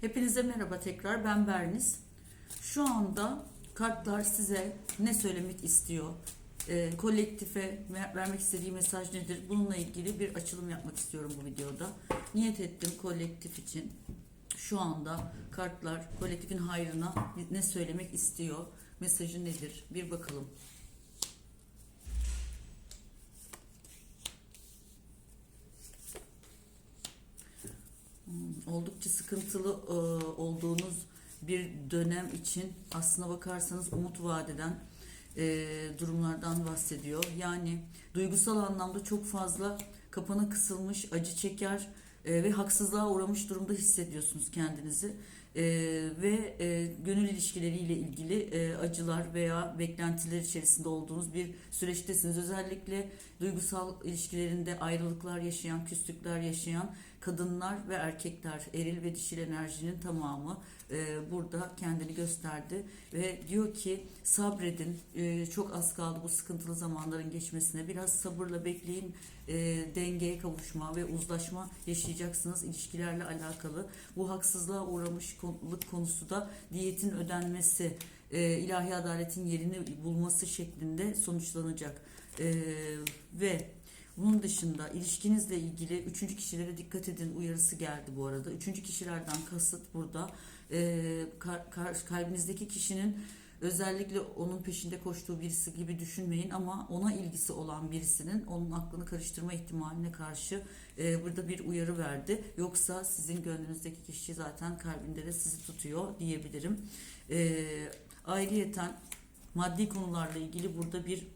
Hepinize merhaba tekrar ben Berniz. Şu anda kartlar size ne söylemek istiyor? Ee, kolektife ver- vermek istediği mesaj nedir? Bununla ilgili bir açılım yapmak istiyorum bu videoda. Niyet ettim kolektif için. Şu anda kartlar kolektifin hayrına ne söylemek istiyor? Mesajı nedir? Bir bakalım. Oldukça sıkıntılı e, olduğunuz bir dönem için aslına bakarsanız umut vadeden e, durumlardan bahsediyor. Yani duygusal anlamda çok fazla kapana kısılmış, acı çeker e, ve haksızlığa uğramış durumda hissediyorsunuz kendinizi. E, ve e, gönül ilişkileriyle ilgili e, acılar veya beklentiler içerisinde olduğunuz bir süreçtesiniz. Özellikle duygusal ilişkilerinde ayrılıklar yaşayan, küslükler yaşayan kadınlar ve erkekler, eril ve dişil enerjinin tamamı e, burada kendini gösterdi ve diyor ki sabredin, e, çok az kaldı bu sıkıntılı zamanların geçmesine, biraz sabırla bekleyin, e, dengeye kavuşma ve uzlaşma yaşayacaksınız ilişkilerle alakalı. Bu haksızlığa uğramış konuluk konusu da diyetin ödenmesi, e, ilahi adaletin yerini bulması şeklinde sonuçlanacak. E, ve bunun dışında ilişkinizle ilgili üçüncü kişilere dikkat edin uyarısı geldi bu arada. Üçüncü kişilerden kasıt burada e, kalbinizdeki kişinin özellikle onun peşinde koştuğu birisi gibi düşünmeyin ama ona ilgisi olan birisinin onun aklını karıştırma ihtimaline karşı e, burada bir uyarı verdi. Yoksa sizin gönlünüzdeki kişi zaten kalbinde de sizi tutuyor diyebilirim. E, ayrıyeten maddi konularla ilgili burada bir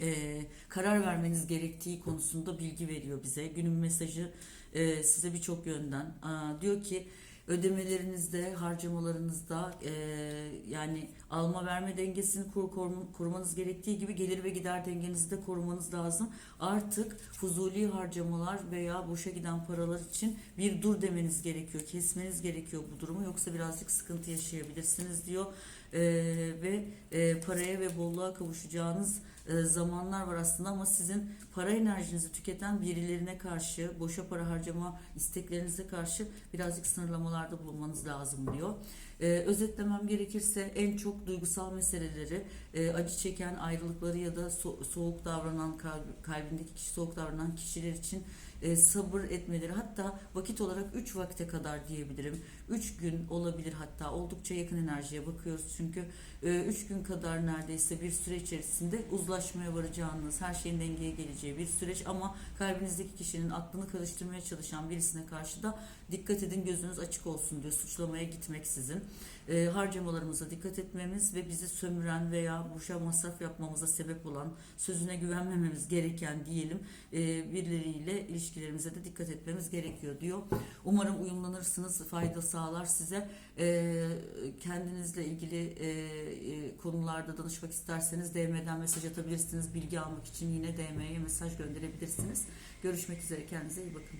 e, karar vermeniz gerektiği konusunda bilgi veriyor bize. Günün mesajı e, size birçok yönden. Aa, diyor ki ödemelerinizde, harcamalarınızda e, yani alma verme dengesini kur, korum- korumanız gerektiği gibi gelir ve gider dengenizi de korumanız lazım. Artık fuzuli harcamalar veya boşa giden paralar için bir dur demeniz gerekiyor. Kesmeniz gerekiyor bu durumu yoksa birazcık sıkıntı yaşayabilirsiniz diyor. E, ve e, paraya ve bolluğa kavuşacağınız e, zamanlar var aslında ama sizin para enerjinizi tüketen birilerine karşı, boşa para harcama isteklerinize karşı birazcık sınırlamalarda bulunmanız lazım diyor. E, özetlemem gerekirse en çok duygusal meseleleri, e, acı çeken ayrılıkları ya da so- soğuk davranan, kalb- kalbindeki kişi soğuk davranan kişiler için e, sabır etmeleri hatta vakit olarak 3 vakte kadar diyebilirim. 3 gün olabilir hatta oldukça yakın enerjiye bakıyoruz çünkü 3 gün kadar neredeyse bir süre içerisinde uzlaşmaya varacağınız, her şeyin dengeye geleceği bir süreç ama kalbinizdeki kişinin aklını karıştırmaya çalışan birisine karşı da dikkat edin gözünüz açık olsun diyor suçlamaya gitmeksizin. E, harcamalarımıza dikkat etmemiz ve bizi sömüren veya boşa masraf yapmamıza sebep olan sözüne güvenmememiz gereken diyelim e, birileriyle ilişkilerimize de dikkat etmemiz gerekiyor diyor. Umarım uyumlanırsınız, fayda sağlar size. E, kendinizle ilgili e, e, konularda danışmak isterseniz DM'den mesaj atabilirsiniz. Bilgi almak için yine DM'ye mesaj gönderebilirsiniz. Görüşmek üzere, kendinize iyi bakın.